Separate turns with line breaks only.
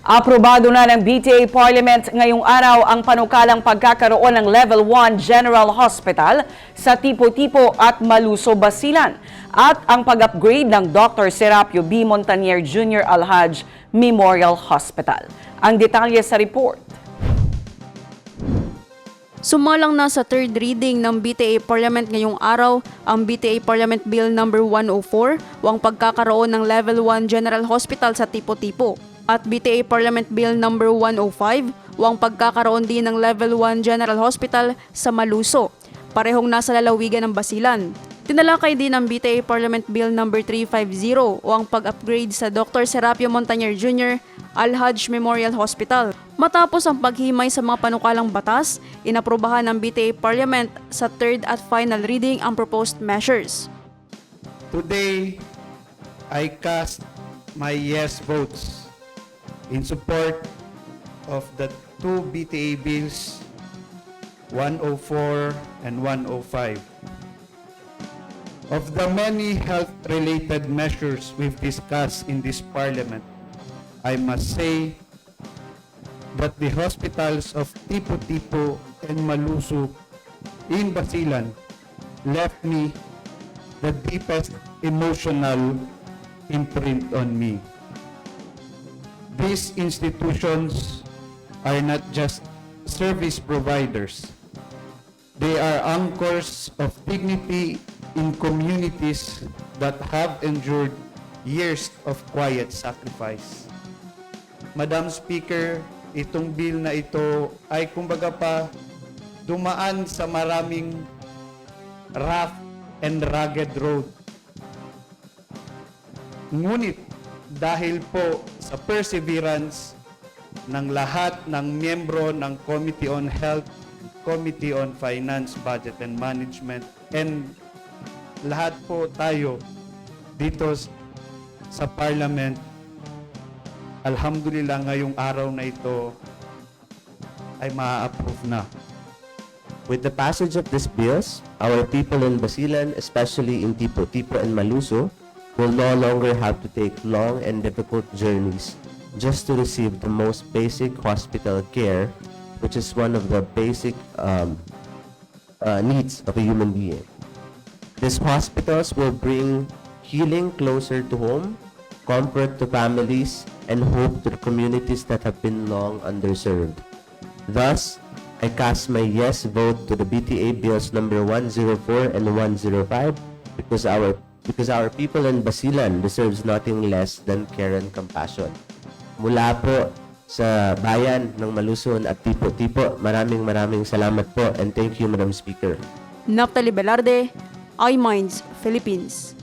Aprobado na ng BTA Parliament ngayong araw ang panukalang pagkakaroon ng Level 1 General Hospital sa Tipo-Tipo at Maluso, Basilan at ang pag-upgrade ng Dr. Serapio B. Montanier Jr. Alhaj Memorial Hospital. Ang detalye sa report.
Sumalang na sa third reading ng BTA Parliament ngayong araw ang BTA Parliament Bill No. 104 o ang pagkakaroon ng Level 1 General Hospital sa Tipo-Tipo at BTA Parliament Bill No. 105 o ang pagkakaroon din ng Level 1 General Hospital sa Maluso, parehong nasa lalawigan ng Basilan. Tinalakay din ng BTA Parliament Bill No. 350 o ang pag-upgrade sa Dr. Serapio Montanier Jr. Al-Hajj Memorial Hospital. Matapos ang paghimay sa mga panukalang batas, inaprobahan ng BTA Parliament sa third at final reading ang proposed measures.
Today, I cast my yes votes in support of the two BTA bills 104 and 105. Of the many health-related measures we've discussed in this parliament, I must say that the hospitals of Tipo-Tipo and Maluso in Basilan left me the deepest emotional imprint on me. These institutions are not just service providers. They are anchors of dignity in communities that have endured years of quiet sacrifice. Madam Speaker, itong bill na ito ay kumbaga pa dumaan sa maraming rough and rugged road. Ngunit dahil po sa perseverance ng lahat ng miyembro ng Committee on Health, Committee on Finance, Budget and Management, and lahat po tayo dito sa Parliament, Alhamdulillah ngayong araw na ito ay ma-approve na.
With the passage of these bills, our people in Basilan, especially in Tipo Tipo and Maluso, will no longer have to take long and difficult journeys just to receive the most basic hospital care, which is one of the basic um, uh, needs of a human being. These hospitals will bring healing closer to home, comfort to families, and hope to the communities that have been long underserved. Thus, I cast my yes vote to the BTA bills number 104 and 105 because our because our people in Basilan deserves nothing less than care and compassion. Mula po sa bayan ng Maluson at Tipo-Tipo, maraming maraming salamat po and thank you Madam Speaker.
Naptali Velarde, iMinds, Philippines.